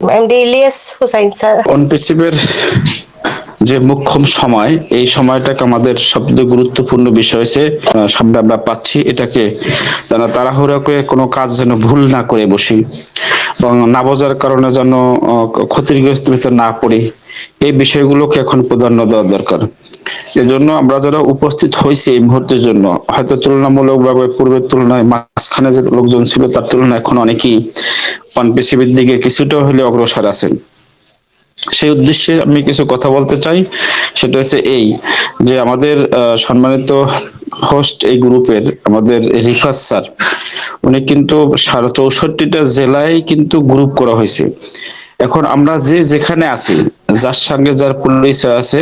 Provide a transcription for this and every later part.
MD Ilias sir অনপিসিবের যে মুখ্যম সময়, এই সময়টাকে আমাদের সবচেয়ে গুরুত্বপূর্ণ বিষয় হচ্ছে সামনে আমরা পাচ্ছি এটাকে যেন তাড়াহুড়া করে কোনো কাজ যেন ভুল না করে বসি। না বোঝার কারণে যেন ক্ষতিগ্রস্ত ভিতরে না পড়ি, এই বিষয়গুলোকে এখন প্রাধান্য দেওয়া দরকার। এজন্য আমরা যারা উপস্থিত হয়েছি এই মুহূর্তের জন্য, হয়তো তুলনামূলকভাবে পূর্বের তুলনায় মাঝখানে যে লোকজন ছিল তার তুলনায় এখন অনেকেই অনপিসিবির দিকে কিছুটা হলে অগ্রসর আছেন। সেই উদ্দেশ্যে আমি কিছু কথা বলতে চাই। সেটা হচ্ছে এই যে আমাদের সম্মানিত হোস্ট এই গ্রুপের আমাদের রিফাত স্যার উনি কিন্তু চৌষট্টিটা জেলায় কিন্তু গ্রুপ করা হয়েছে। এখন আমরা যে যেখানে আছি, যার সঙ্গে যার পরিচয় আছে,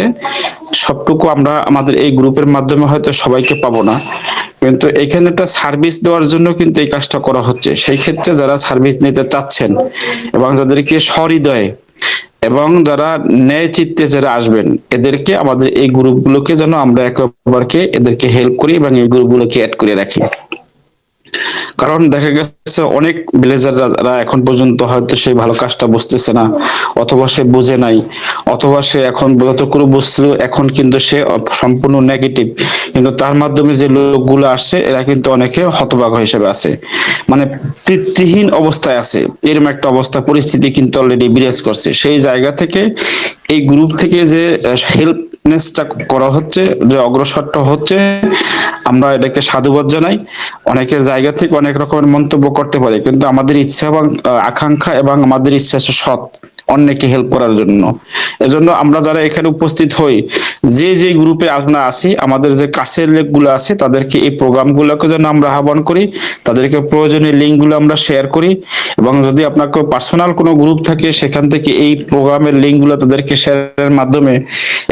সবটুকু আমরা আমাদের এই গ্রুপের মাধ্যমে হয়তো সবাইকে পাবো না। কিন্তু এখানে একটা সার্ভিস দেওয়ার জন্য কিন্তু এই কাজটা করা হচ্ছে। সেই ক্ষেত্রে যারা সার্ভিস নিতে চাচ্ছেন এবং যাদেরকে সহৃদয়ে এবং যারা ন্যায় চিত্তে যারা আসবেন, এদেরকে আমাদের এই গ্রুপগুলোকে যেন আমরা একে অপরকে এদেরকে হেল্প করি এবং এই গ্রুপগুলোকে অ্যাড করে রাখি। কারণ দেখা গেছে অনেক ভিলেজাররা যারা এখন পর্যন্ত হয়তো সেই ভালো কাজটা বুঝতেছে না, অথবা সে বুঝে নাই, অথবা সে এখন যত করে বুঝছিল এখন কিন্তু সে সম্পূর্ণ নেগেটিভ কিন্তু তার মাধ্যমে যে লোকগুলো আসছে, এরা কিন্তু অনেকে হতবাক হিসেবে আছে। মানে পিতৃহীন অবস্থায় আছে। এরকম একটা অবস্থা, পরিস্থিতি কিন্তু অলরেডি বিরাজ করছে। সেই জায়গা থেকে, এই গ্রুপ থেকে যে হেল্পনেসটা করা হচ্ছে, যে অগ্রসরটা হচ্ছে, আমরা এটাকে সাধুবাদ জানাই। অনেকের জায়গা থেকে অনেক রকমের মন্তব্য করতে পারে, কিন্তু আমাদের ইচ্ছা এবং আকাঙ্ক্ষা এবং আমাদের ইচ্ছা হচ্ছে সৎ। অন্যকে হেল্প করার জন্য। এজন্য আমরা যারা এখানে উপস্থিত হই, যে যে গ্রুপে আমরা আছি, আমাদের যে কাছের লোকগুলো আছে, তাদেরকে এই প্রোগ্রামগুলোকে যেন আমরা আহ্বান করি, তাদেরকে প্রয়োজনীয় লিঙ্কগুলো আমরা শেয়ার করি এবং যদি আপনার পার্সোনাল কোনো গ্রুপ থাকে, সেখান থেকে এই প্রোগ্রামের লিঙ্কগুলো তাদেরকে শেয়ারের মাধ্যমে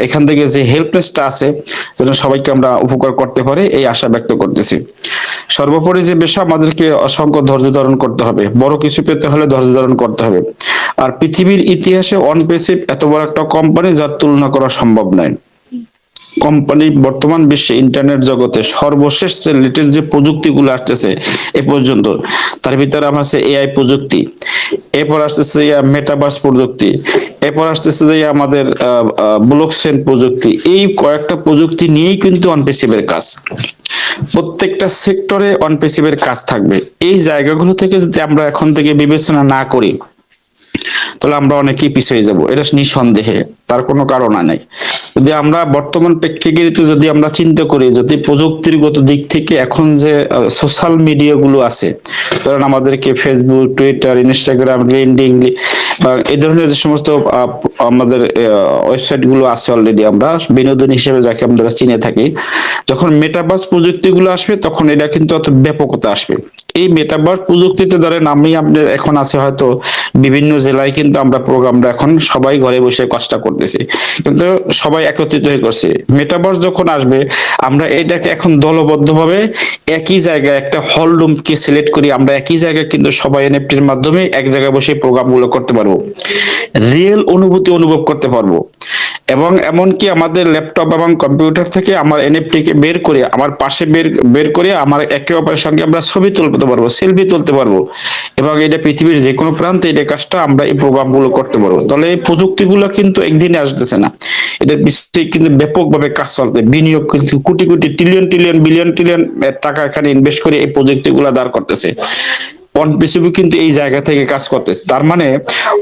এখান থেকে যে হেল্পনেসটা আছে, যেন সবাইকে আমরা উপকার করতে পারি, এই আশা ব্যক্ত করতেছি। সর্বোপরি যে বিষয় আমাদেরকে অসংখ্য ধৈর্য ধারণ করতে হবে। বড় কিছু পেতে হলে ধৈর্য ধারণ করতে হবে। আর পৃথিবীর ইতিহাসে অনপেসিভ এত বড় একটা কোম্পানি যার তুলনা করা সম্ভব নয়। কোম্পানি বর্তমান বিশ্বে ইন্টারনেট জগতে সর্বশেষ যে লেটেস্ট যে প্রযুক্তিগুলো আসতেছে এ পর্যন্ত, তার ভিতরে আমার আছে এআই প্রযুক্তি, এরপর আসতেছে মেটাভার্স প্রযুক্তি, এরপর আসতেছে যে আমাদের ব্লকচেন প্রযুক্তি, এই কয়েকটা প্রযুক্তি নিয়েই কিন্তু অনপেসিভের কাজ। প্রত্যেকটা সেক্টরে অনপেসিভের কাজ থাকবে। এই জায়গাগুলো থেকে যদি আমরা এখন থেকে বিবেচনা না করি তাহলে আমরা অনেকেই পিছিয়ে যাব, এটা নিঃসন্দেহে, তার কোনো কারণ নাই। যদি আমরা বর্তমান প্রেক্ষাগৃহতে যদি আমরা চিন্তা করি, যদি প্রযুক্তিগত দিক থেকে এখন যে সোশ্যাল মিডিয়া গুলো আছে, ধরেন আমাদেরকে ফেসবুক টুইটার ইনস্টাগ্রাম লিঙ্কডিন এই ধরনের যে সমস্ত আমাদের ওয়েবসাইটগুলো আছে অলরেডি আমরা, বিনোদন হিসেবে যাকে আমরা চিনে থাকি, যখন মেটাভার্স প্রযুক্তিগুলো আসবে, তখন এটা কিন্তু অত ব্যাপকতা আসবে। এই মেটাভার্স প্রযুক্তিতে ধরেন আমি আপনি এখন আছে হয়তো বিভিন্ন জেলায় কিন্তু আমরা প্রোগ্রামটা এখন সবাই ঘরে বসে কাজটা করতেছি। কিন্তু সবাই একত্রিত হয়ে করছে। মেটাভার্স যখন আসবে, আমরা এটাকে এখন দলবদ্ধভাবে একই জায়গায় একটা হল রুমকে সিলেক্ট করি আমরা একই জায়গায় কিন্তু সবাই এনএফটির মাধ্যমে এক জায়গায় বসে প্রোগ্রামগুলো করতে পারব। রিয়েল অনুভূতি অনুভব করতে পারব। এবং এমনকি আমাদের ল্যাপটপ এবং কম্পিউটার থেকে আমার এনএফটি কে বের করে, আমার পাশে বের বের করে আমার একে অপরের সঙ্গে আমরা ছবি তুলতে পারব সেলফি তুলতে পারব। এবং এটা পৃথিবীর যে কোনো প্রান্তে এটা কাজটা আমরা এই প্রোগ্রামগুলো করতে পারব। তাহলে এই প্রযুক্তিগুলো কিন্তু একদিনে আসতেছে না। এটার বিষয়ে কিন্তু ব্যাপকভাবে কাজ চলতে বিনিয়োগ কিন্তু crore crore trillion trillion billion trillion টাকা এখানে ইনভেস্ট করে এই প্রযুক্তিগুলো দাঁড় করতেছে। অন পিসিবি কিন্তু এই জায়গা থেকে কাজ করতেছে। তার মানে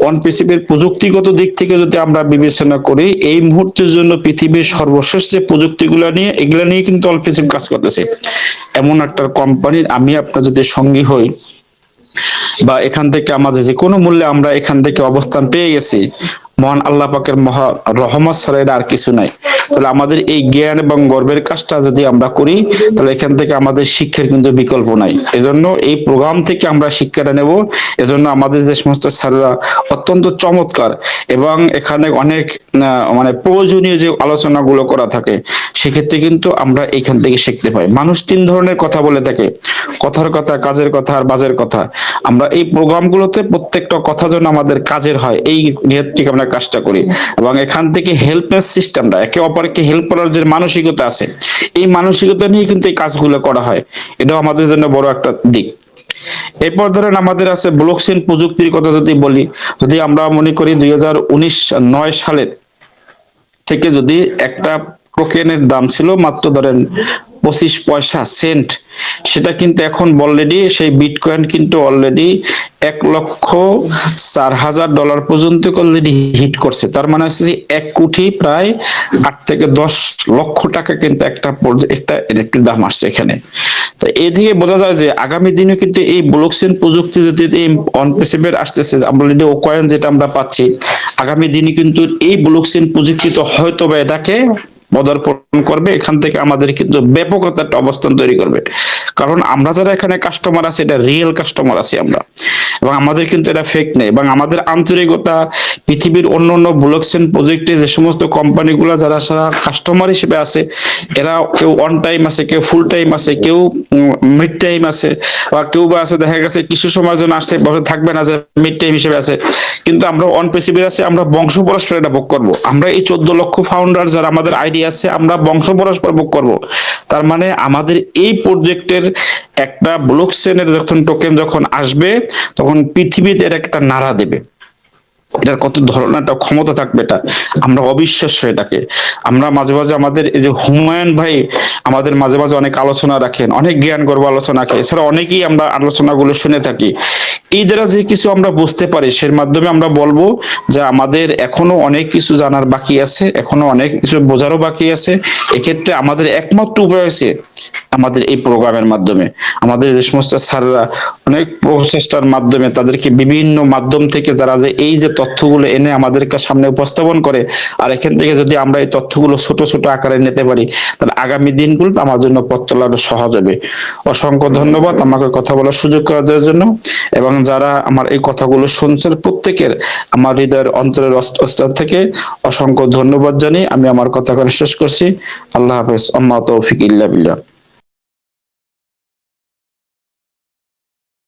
অন পিসিবির প্রযুক্তিগত দিক থেকে যদি আমরা বিবেচনা করি, এই মুহূর্তের জন্য পৃথিবীর সর্বশেষ যে প্রযুক্তিগুলো নিয়ে, এগুলো নিয়ে কিন্তু অন পিসিবি কাজ করতেছে। এমন একটা কোম্পানির আমি আপনার যদি সঙ্গী হই, বা এখান থেকে আমাদের যে কোনো মূল্যে আমরা এখান থেকে অবস্থান পেয়ে গেছি মহান আল্লাহ পাকের মহা রহমত ছাড়া আর কিছু নাই। তাহলে আমাদের এই জ্ঞান এবং গর্বের কাজটা যদি আমরা করি, তাহলে এখান থেকে আমাদের শিক্ষার কিন্তু বিকল্প নাই। এজন্য এই প্রোগ্রাম থেকে আমরা শিক্ষাটা নেব। এজন্য আমাদের যে সমস্ত স্যাররা অত্যন্ত চমৎকার এবং এখানে অনেক মানে প্রয়োজনীয় যে আলোচনাগুলো করা থাকে, সেক্ষেত্রে কিন্তু আমরা এখান থেকে শিখতে পাই। মানুষ তিন ধরনের কথা বলে থাকে। কথার কথা, কাজের কথা আর বাজের কথা। আমরা এই প্রোগ্রামগুলোতে প্রত্যেকটা কথা যেন আমাদের কাজের হয়, এই নিয়ত থেকে আমরা কাজটা করি। এবং এখান থেকে হেল্পনেস সিস্টেমটা একে অপরকে হেল্প করার যে মানসিকতা আছে, এই মানসিকতা নিয়ে কিন্তু এই কাজগুলো করা হয়। এটাও আমাদের জন্য বড় একটা দিক। এরপর ধরেন আমাদের আছে ব্লকচেইন প্রযুক্তির কথা যদি বলি, যদি আমরা মনে করি দুই নয় সালের থেকে যদি একটা টোকেনের দাম ছিল মাত্র ধরেন পঁচিশ পয়সা সেন্ট সেটা কিন্তু এখন অলরেডি সেই বিটকয়েন কিন্তু অলরেডি এক লক্ষ চার হাজার ডলার পর্যন্ত অলরেডি হিট করছে। তার মানে হচ্ছে এক কোটি প্রায় আট থেকে দশ লক্ষ টাকা কিন্তু একটা একটা একটি দাম আসছে এখানে। তো এই থেকে বোঝা যায় যে আগামী দিনে কিন্তু এই ব্লকচেন প্রযুক্তি যদি এই অনপেসিভের আসতেছে অলরেডি ও কয়েন যেটা আমরা পাচ্ছি, আগামী দিনে কিন্তু এই ব্লকচেন প্রযুক্তি তো হয়তো বা এটাকে পদার্পণ করবে, এখান থেকে আমাদের কিন্তু ব্যাপকতা একটা অবস্থান তৈরি করবে। কারণ আমরা যারা এখানে কাস্টমার আছি, এটা রিয়েল কাস্টমার আছি আমরা। এবং আমাদের কিন্তু এটা ফেক নেই এবং আমাদের আন্তরিকতা, পৃথিবীর অন্য অন্য ব্লকচেন প্রজেক্টে যে সমস্ত কোম্পানিগুলো যারা সারা কাস্টমার হিসেবে আছে, এরা কেউ অন টাইম আছে, কেউ ফুল টাইম আছে, কেউ মিড টাইম আছে বা কেউ বা আছে, দেখা গেছে কিছু সময় জন্য আসছে, বসে থাকবে না যে মিড টাইম হিসেবে আছে। কিন্তু আমরা অন পেসিভের আছে, আমরা বংশ পরস্পর এটা ভোগ করব। আমরা এই চোদ্দ লক্ষ ফাউন্ডার যারা আমাদের আইডি আছে, আমরা বংশ পরস্পর ভোগ করব। তার মানে আমাদের এই প্রজেক্টের একটা ব্লক চেনের যখন টোকেন যখন আসবে তখন পৃথিবীতে এর একটা নাড়া দেবে। এটার কত ধরনের একটা ক্ষমতা থাকবে এটা? আমরা অবিশ্বাস্য এটাকে। আমরা মাঝে মাঝে আমাদের এই যে হুমায়ুন ভাই আমাদের মাঝে মাঝে অনেক আলোচনা রাখেন, অনেক জ্ঞান গর্ব আলোচনা রাখে। এছাড়া অনেকেই আমরা আলোচনাগুলো শুনে থাকি। এই দ্বারা যে কিছু আমরা বুঝতে পারি, সের মাধ্যমে আমরা বলব যে আমাদের এখনও অনেক কিছু জানার বাকি আছে, এখনও অনেক কিছু বোঝারও বাকি আছে। এক্ষেত্রে আমাদের একমাত্র উপায় হচ্ছে আমাদের এই প্রোগ্রামের মাধ্যমে। আমাদের যে সমস্ত স্যাররা অনেক প্রচেষ্টার মাধ্যমে তাদেরকে বিভিন্ন মাধ্যম থেকে যারা যে এই যে তথ্যগুলো এনে আমাদেরকে সামনে উপস্থাপন করে, আর এখান থেকে যদি আমরা এই তথ্যগুলো ছোট ছোট আকারে নিতে পারি, তাহলে আগামী দিনগুলো আমার জন্য পথ চলা আরও সহজ হবে। অসংখ্য ধন্যবাদ আমাকে কথা বলার সুযোগ করে দেওয়ার জন্য, এবং যারা আমার এই কথাগুলো শুনছেন প্রত্যেকের আমার হৃদয়ের অন্তরের অস্তর থেকে অসংখ্য ধন্যবাদ জানিয়ে আমি আমার কথা শেষ করছি। আল্লাহ হাফেজ। আম্মা তৌফিক ইল্লা বিল্লাহ।